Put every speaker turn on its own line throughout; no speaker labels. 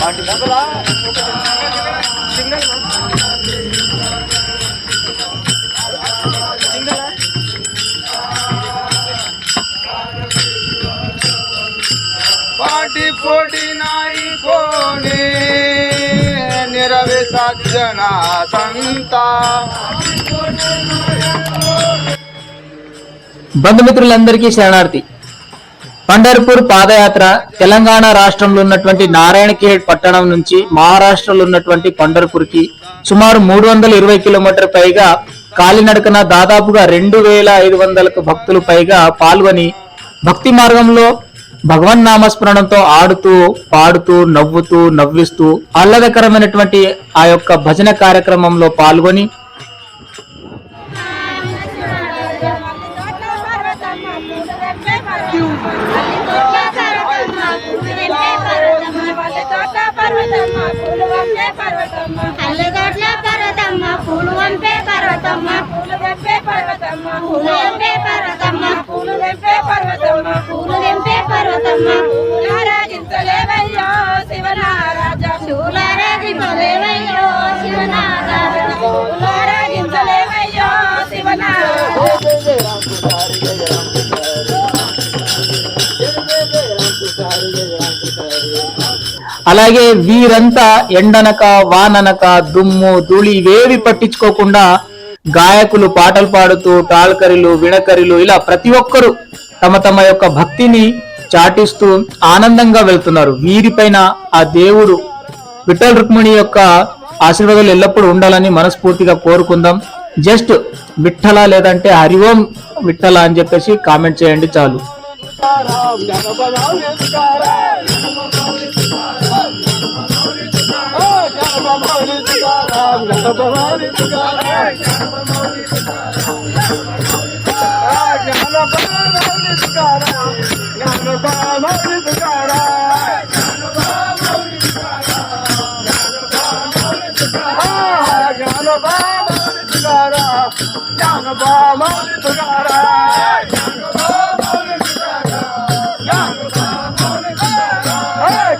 వాటి లోపల సింగల్ పాటి పోటీ నాయి కోనే నిరవి సజ్జన సంత.
బంధుమిత్రులందరికీ శరణార్థి. పండర్పూర్ పాదయాత్ర తెలంగాణ రాష్ట్రంలో ఉన్నటువంటి నారాయణఖేడ్ పట్టణం నుంచి మహారాష్ట్రలో ఉన్నటువంటి పండర్పూర్కి సుమారు మూడు వందల ఇరవై కిలోమీటర్ పైగా కాలినడకన దాదాపుగా రెండు వేల ఐదు వందలకు భక్తులు పైగా పాల్గొని భక్తి మార్గంలో భగవన్ నామస్మరణంతో ఆడుతూ పాడుతూ నవ్వుతూ నవ్విస్తూ ఆహ్లాదకరమైనటువంటి ఆ యొక్క భజన కార్యక్రమంలో పాల్గొని
పూలారాజించలేవయ్యో శివనారాజ పూలారాజించలేవయ్యో శివనారాజ పూలారాజించలేవయ్యో
అలాగే వీరంతా ఎండనక వాననక దుమ్ము ధూళి ఇవేవి పట్టించుకోకుండా గాయకులు పాటలు పాడుతూ టాల్కరిలు వినకరిలు ఇలా ప్రతి ఒక్కరూ తమ తమ యొక్క భక్తిని చాటిస్తూ ఆనందంగా వెళ్తున్నారు వీరిపైన ఆ దేవుడు విఠల్ రుక్మిణి యొక్క ఆశీర్వాదాలు ఎల్లప్పుడూ ఉండాలని మనస్ఫూర్తిగా కోరుకుందాం జస్ట్ విఠల లేదంటే హరిఓం విఠల అని చెప్పేసి కామెంట్ చేయండి చాలు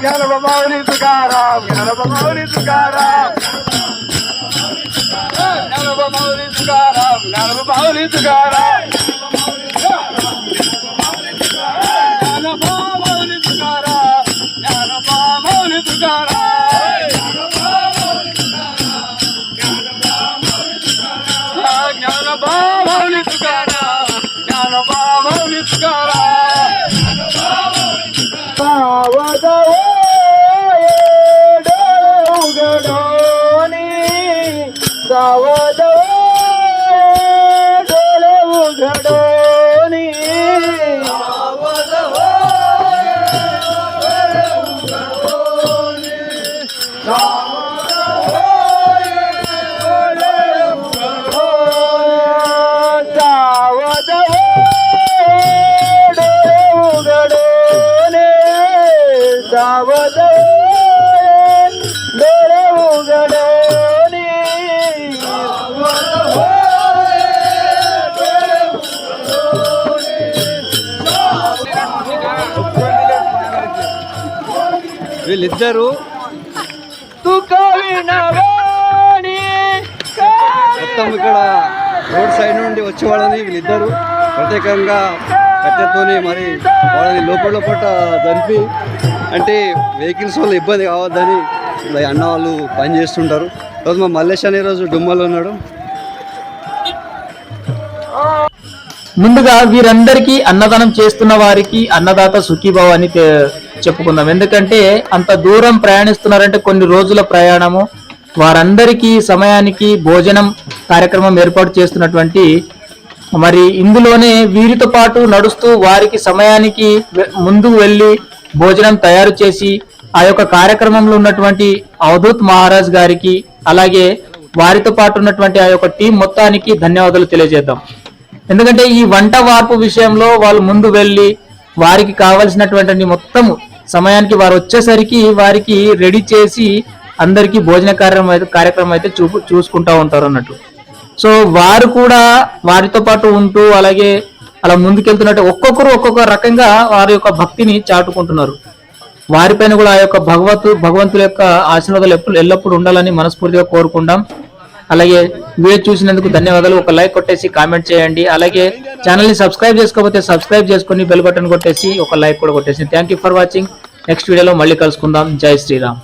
Gana Ramani Tukaram, Gana Ramani Tukaram. నలభ Mouli Tukaram నలభ Mouli Tukaram నలభ Mouli Tukaram నలభ Mouli Tukaram జ్ఞాన బాబౌలి తుకారాం జ్ఞాన బాబౌలి తుకారాం
వీళ్ళిద్దరూ మొత్తం ఇక్కడ రోడ్ సైడ్ నుండి వచ్చే వాళ్ళని వీళ్ళిద్దరూ ప్రత్యేకంగా కట్టెతోని మరి వాళ్ళని లోపల లోపల చంపి అంటే వెహికల్స్ వల్ల ఇబ్బంది కావద్దని అన్న వాళ్ళు పని చేస్తుంటారు. రోజు మా మల్లేష్ అనే రోజు డుమ్మలో ఉన్నాడు.
ముందుగా వీరందరికీ అన్నదానం చేస్తున్న వారికి అన్నదాత సుఖీభావ అని చెప్పుకుందాం. ఎందుకంటే అంత దూరం ప్రయాణిస్తున్నారంటే కొన్ని రోజుల ప్రయాణము వారందరికీ సమయానికి భోజనం కార్యక్రమం ఏర్పాటు చేస్తున్నటువంటి మరి ఇందులోనే వీరితో పాటు నడుస్తూ వారికి సమయానికి ముందుకు వెళ్ళి భోజనం తయారు చేసి ఆ యొక్క కార్యక్రమంలో ఉన్నటువంటి అవధూత్ మహారాజ్ గారికి అలాగే వారితో పాటు ఉన్నటువంటి ఆ యొక్క టీం మొత్తానికి ధన్యవాదాలు తెలియజేద్దాం. ఎందుకంటే ఈ వంట వార్పు విషయంలో వాళ్ళు ముందు వెళ్ళి వారికి కావలసినటువంటి మొత్తం సమయానికి వారు వచ్చేసరికి వారికి రెడీ చేసి అందరికీ భోజన కార్యక్రమం అయితే కార్యక్రమం అయితే చూ చూసుకుంటా ఉంటారు అన్నట్టు. సో వారు కూడా వారితో పాటు ఉంటూ అలాగే అలా ముందుకెళ్తున్నట్టు ఒక్కొక్కరు ఒక్కొక్క రకంగా వారి యొక్క భక్తిని చాటుకుంటున్నారు. వారిపైన కూడా ఆ యొక్క భగవత్ భగవంతుల యొక్క ఆశీర్వాదాలు ఎప్పుడు ఎల్లప్పుడూ ఉండాలని మనస్ఫూర్తిగా కోరుకుంటాం. అలాగే వీడియో చూసినందుకు ధన్యవాదాలు. ఒక లైక్ కొట్టేసి కామెంట్ చేయండి. అలాగే ఛానల్ని సబ్స్క్రైబ్ చేసుకోకపోతే సబ్స్క్రైబ్ చేసుకొని బెల్ బటన్ కొట్టేసి ఒక లైక్ కూడా కొట్టేసి. Thank you for watching next వీడియోలో మళ్ళీ కలుసుకుందాం. జై శ్రీరామ్.